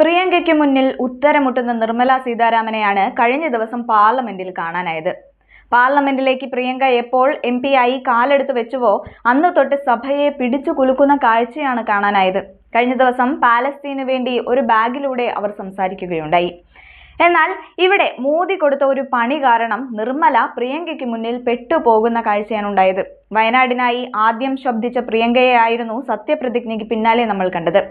പ്രിയങ്കയ്ക്ക് മുന്നിൽ ഉത്തരമുട്ടുന്ന നിർമ്മല സീതാരാമനെയാണ് കഴിഞ്ഞ ദിവസം പാർലമെന്റിൽ കാണാനായത്. പാർലമെന്റിലേക്ക് പ്രിയങ്ക എപ്പോൾ എം പി ആയി കാലെടുത്ത് വെച്ചുവോ അന്ന് തൊട്ട് സഭയെ പിടിച്ചു കുലുക്കുന്ന കാഴ്ചയാണ് കാണാനായത്. കഴിഞ്ഞ ദിവസം പാലസ്തീനു വേണ്ടി ഒരു ബാഗിലൂടെ അവർ സംസാരിക്കുകയുണ്ടായി. എന്നാൽ ഇവിടെ മോദി കൊടുത്ത ഒരു പണി കാരണം നിർമ്മല പ്രിയങ്കയ്ക്ക് മുന്നിൽ പെട്ടുപോകുന്ന കാഴ്ചയാണ് ഉണ്ടായത്. വയനാടിനായി ആദ്യം ശബ്ദിച്ച പ്രിയങ്കയെ ആയിരുന്നു സത്യപ്രതിജ്ഞയ്ക്ക് പിന്നാലെ നമ്മൾ കണ്ടത്.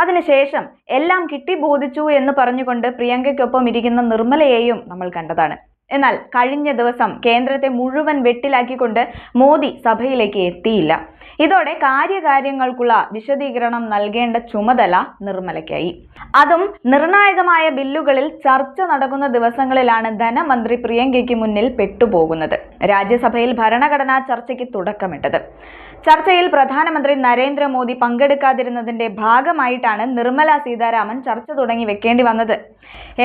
അതിനുശേഷം എല്ലാം കിട്ടി ബോധിച്ചു എന്ന് പറഞ്ഞുകൊണ്ട് പ്രിയങ്കയ്ക്കൊപ്പം ഇരിക്കുന്ന നിർമ്മലയെയും നമ്മൾ കണ്ടതാണ്. എന്നാൽ കഴിഞ്ഞ ദിവസം കേന്ദ്രത്തെ മുഴുവൻ വെട്ടിലാക്കിക്കൊണ്ട് മോദി സഭയിലേക്ക് എത്തിയില്ല. ഇതോടെ കാര്യകാര്യങ്ങൾക്കുള്ള വിശദീകരണം നൽകേണ്ട ചുമതല നിർമ്മലയ്ക്കായി. അതും നിർണായകമായ ബില്ലുകളിൽ ചർച്ച നടക്കുന്ന ദിവസങ്ങളിലാണ് ധനമന്ത്രി പ്രിയങ്കയ്ക്ക് മുന്നിൽ പെട്ടുപോകുന്നത്. രാജ്യസഭയിൽ ഭരണഘടനാ ചർച്ചയ്ക്ക് തുടക്കമിട്ടത്. ചർച്ചയിൽ പ്രധാനമന്ത്രി നരേന്ദ്രമോദി പങ്കെടുക്കാതിരുന്നതിന്റെ ഭാഗമായിട്ടാണ് നിർമ്മല സീതാരാമൻ ചർച്ച തുടങ്ങി വെക്കേണ്ടി വന്നത്.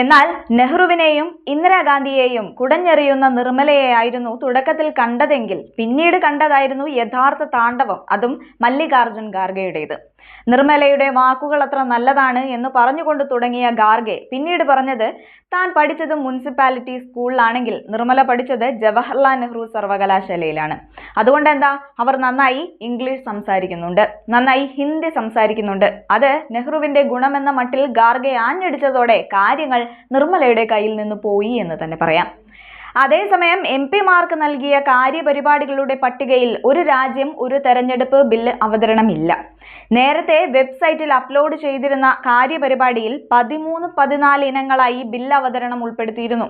എന്നാൽ നെഹ്റുവിനെയും ഇന്ദിരാഗാന്ധിയെയും കുടഞ്ഞെറിയുന്ന നിർമ്മലയെയായിരുന്നു തുടക്കത്തിൽ കണ്ടതെങ്കിൽ പിന്നീട് കണ്ടതായിരുന്നു യഥാർത്ഥ താണ്ഡവം. അതും മല്ലികാർജുൻ ഖാർഗെയുടേത് നിർമ്മലയുടെ വാക്കുകൾ അത്ര നല്ലതാണ് എന്ന് പറഞ്ഞുകൊണ്ട് തുടങ്ങിയ ഖാർഗെ പിന്നീട് പറഞ്ഞത് താൻ പഠിച്ചത് മുനിസിപ്പാലിറ്റി സ്കൂളിലാണെങ്കിൽ നിർമ്മല പഠിച്ചത് ജവഹർലാൽ നെഹ്റു സർവകലാശാലയിലാണ്. അതുകൊണ്ട് എന്താ അവർ നന്നായി ഇംഗ്ലീഷ് സംസാരിക്കുന്നുണ്ട്. നന്നായി ഹിന്ദി സംസാരിക്കുന്നുണ്ട്. അത് നെഹ്റുവിന്റെ ഗുണമെന്ന മട്ടിൽ ഖാർഗെ ആഞ്ഞടിച്ചതോടെ കാര്യങ്ങൾ നിർമ്മലയുടെ കയ്യിൽ നിന്ന് പോയി എന്ന് തന്നെ പറയാം. അതേസമയം എം പിമാർക്ക് നൽകിയ കാര്യപരിപാടികളുടെ പട്ടികയിൽ ഒരു രാജ്യം ഒരു തെരഞ്ഞെടുപ്പ് ബില്ല് അവതരണമില്ല. നേരത്തെ വെബ്സൈറ്റിൽ അപ്ലോഡ് ചെയ്തിരുന്ന കാര്യപരിപാടിയിൽ പതിമൂന്ന് പതിനാല് ഇനങ്ങളായി ബില്ല് അവതരണം ഉൾപ്പെടുത്തിയിരുന്നു.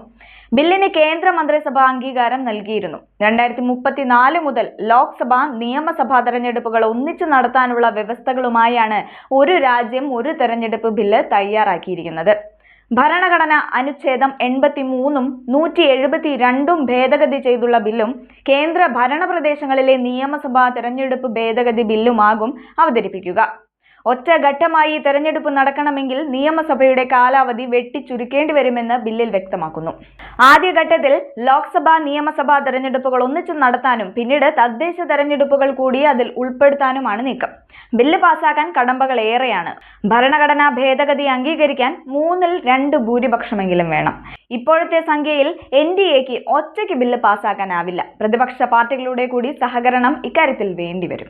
ബില്ലിന് കേന്ദ്ര മന്ത്രിസഭ അംഗീകാരം നൽകിയിരുന്നു. രണ്ടായിരത്തി മുപ്പത്തിനാല് മുതൽ ലോക്സഭ നിയമസഭാ തെരഞ്ഞെടുപ്പുകൾ ഒന്നിച്ചു നടത്താനുള്ള വ്യവസ്ഥകളുമായാണ് ഒരു രാജ്യം ഒരു തെരഞ്ഞെടുപ്പ് ബില്ല് തയ്യാറാക്കിയിരിക്കുന്നത്. ഭരണഘടന അനുച്ഛേദം എൺപത്തി മൂന്നും നൂറ്റി എഴുപത്തി രണ്ടും ഭേദഗതി ചെയ്തുള്ള ബില്ലും കേന്ദ്ര ഭരണപ്രദേശങ്ങളിലെ നിയമസഭാ തെരഞ്ഞെടുപ്പ് ഭേദഗതി ബില്ലുമാകും അവതരിപ്പിക്കുക. ഒറ്റഘട്ടമായി തെരഞ്ഞെടുപ്പ് നടക്കണമെങ്കിൽ നിയമസഭയുടെ കാലാവധി വെട്ടിച്ചുരുക്കേണ്ടി വരുമെന്ന് ബില്ലിൽ വ്യക്തമാക്കുന്നു. ആദ്യഘട്ടത്തിൽ ലോക്സഭാ നിയമസഭാ തെരഞ്ഞെടുപ്പുകൾ ഒന്നിച്ചു നടത്താനും പിന്നീട് തദ്ദേശ തെരഞ്ഞെടുപ്പുകൾ കൂടി അതിൽ ഉൾപ്പെടുത്താനുമാണ് നീക്കം. ബില്ല് പാസാക്കാൻ കടമ്പകൾ ഏറെയാണ്. ഭരണഘടനാ ഭേദഗതി അംഗീകരിക്കാൻ മൂന്നിൽ രണ്ട് ഭൂരിപക്ഷമെങ്കിലും വേണം. ഇപ്പോഴത്തെ സംഖ്യയിൽ എൻ ഡി എക്ക് ഒറ്റയ്ക്ക് ബില്ല് പാസാക്കാനാവില്ല. പ്രതിപക്ഷ പാർട്ടികളുടെ കൂടി സഹകരണം ഇക്കാര്യത്തിൽ വേണ്ടിവരും.